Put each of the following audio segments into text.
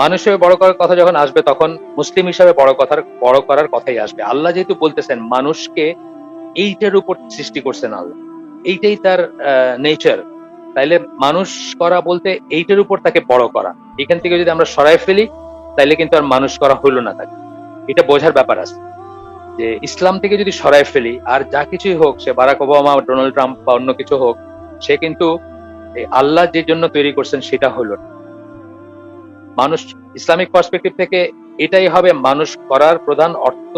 মানুষ হিসেবে বড় করার কথা যখন আসবে, তখন মুসলিম হিসাবে বড় কথার, বড় করার কথাই আসবে। আল্লাহ যেহেতু বলতেছেন, মানুষকে এইটার উপর সৃষ্টি করছেন আল্লাহ। এইটাই তার নেচার তাইলে মানুষ করা বলতে এইটার উপর তাকে বড় করা। এখান থেকে যদি আমরা সরাই ফেলি, তাইলে কিন্তু আর মানুষ করা হইল না তাকে। এটা বোঝার ব্যাপার আছে। যে ইসলাম থেকে যদি সরাই ফেলি, আর যা কিছুই হোক, সে বারাক ওবামা, ডোনাল্ড ট্রাম্প বা অন্য কিছু হোক, সে কিন্তু আল্লাহ যে জন্য তৈরি করছেন, সেটা হলো না। মানুষ ইসলামিক পার্সপেক্টিভ থেকে এটাই হবে মানুষ করার প্রধান অর্থ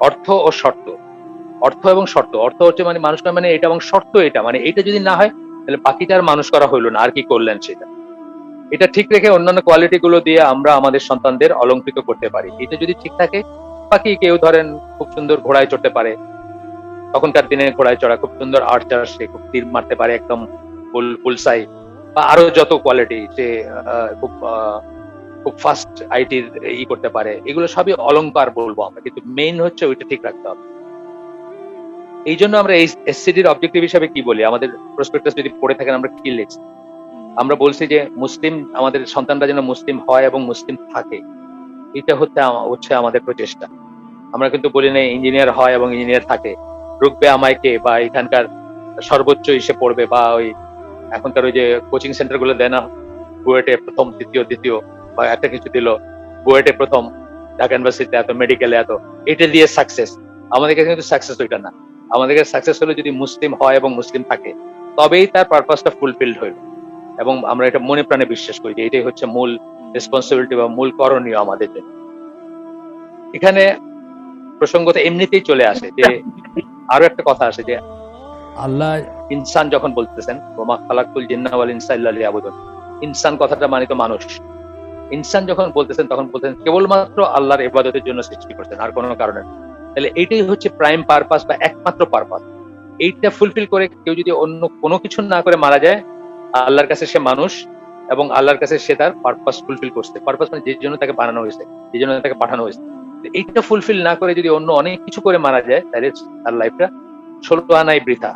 অর্থ ও শর্ত। অর্থ এবং শর্ত। অর্থ হচ্ছে মানে মানুষটা মানে এটা এবং শর্ত এটা। মানে এটা যদি না হয়, তাহলে বাকিটার মানুষ করা হইল না। আর কি করলেন সেটা? এটা ঠিক রেখে অন্যান্য কোয়ালিটি গুলো দিয়ে আমরা আমাদের সন্তানদের অলঙ্কৃত করতে পারি। এটা যদি ঠিক থাকে, বাকি কেউ ধরেন খুব সুন্দর ঘোড়ায় চড়তে পারে। তখনকার দিনে ঘোড়ায় চড়া খুব সুন্দর আর্চার সে খুব তীর মারতে পারে একদম বা আরও যত কোয়ালিটি সে খুব খুব ফাস্ট আইটির ই করতে পারে। এগুলো সবই অলংকার বলব আমরা কিন্তু মেইন হচ্ছে ওইটা ঠিক রাখতে হবে। এই জন্য আমরা এই এসসিডির অবজেক্টিভ হিসাবে কি বলি? আমাদের প্রসপেক্টাস যদি পড়ে থাকেন আমরা কি লিখছি? আমরা বলছি যে মুসলিম আমাদের সন্তানরা যেন মুসলিম হয় এবং মুসলিম থাকে। এটা হচ্ছে হচ্ছে আমাদের প্রচেষ্টা। আমরা কিন্তু বলি না ইঞ্জিনিয়ার হয় এবং ইঞ্জিনিয়ার থাকে। রুকবে আমায়কে বা এখানকার সর্বোচ্চ ইসে পড়বে বা ওই এখনকার ওই যে কোচিং সেন্টারগুলো দেয় না বুয়েটে প্রথম দ্বিতীয় দ্বিতীয়। বা একটা কিছু দিল বুয়েটে প্রথম ঢাকা ইউনিভার্সিটিতে এত মেডিকেলে এত এটা দিয়ে সাকসেস আমাদের কাছে কিন্তু সাকসেস ওইটা না। আমাদের কাছে সাকসেস হলো যদি মুসলিম হয় এবং মুসলিম থাকে তবেই তার পারপাসটা ফুলফিলড হইল। এবং আমরা এটা মনে প্রাণে বিশ্বাস করি যে এটাই হচ্ছে মূল রেসপন্সিবিলিটি বা মূল করণীয় আমাদের জন্য। এখানে প্রসঙ্গত এমনিতেই চলে আসে যে আরও একটা কথা আসে যে আল্লাহ ইনসান যখন বলতেছেন ওমা খালাকুল জিন্নাওয়াল ইনসাইল্লাহ আবুদন ইনসান কথাটা মানে তো মানুষ। ইনসান যখন বলতেছেন, তখন বলতেন কেবলমাত্র আল্লাহর ইবাদতের জন্য সৃষ্টি করছেন, আর কোনো কারণে তাহলে এইটাই হচ্ছে প্রাইম পারপাস বা একমাত্র পারপাস এইটা ফুলফিল করে কেউ যদি অন্য কোনো কিছু না করে মারা যায়, আল্লাহর কাছে সে মানুষ এবং আল্লাহর কাছে সে তার পারপাস ফুলফিল করছে। পারপাস মানে যে জন্য তাকে বানানো হয়েছে, যে জন্য তাকে পাঠানো হয়েছে। এইটা ফুলফিল না করে যদি অন্য অনেক কিছু করে মারা যায়, তাহলে তার লাইফটা ষোলো আনাই বৃথা।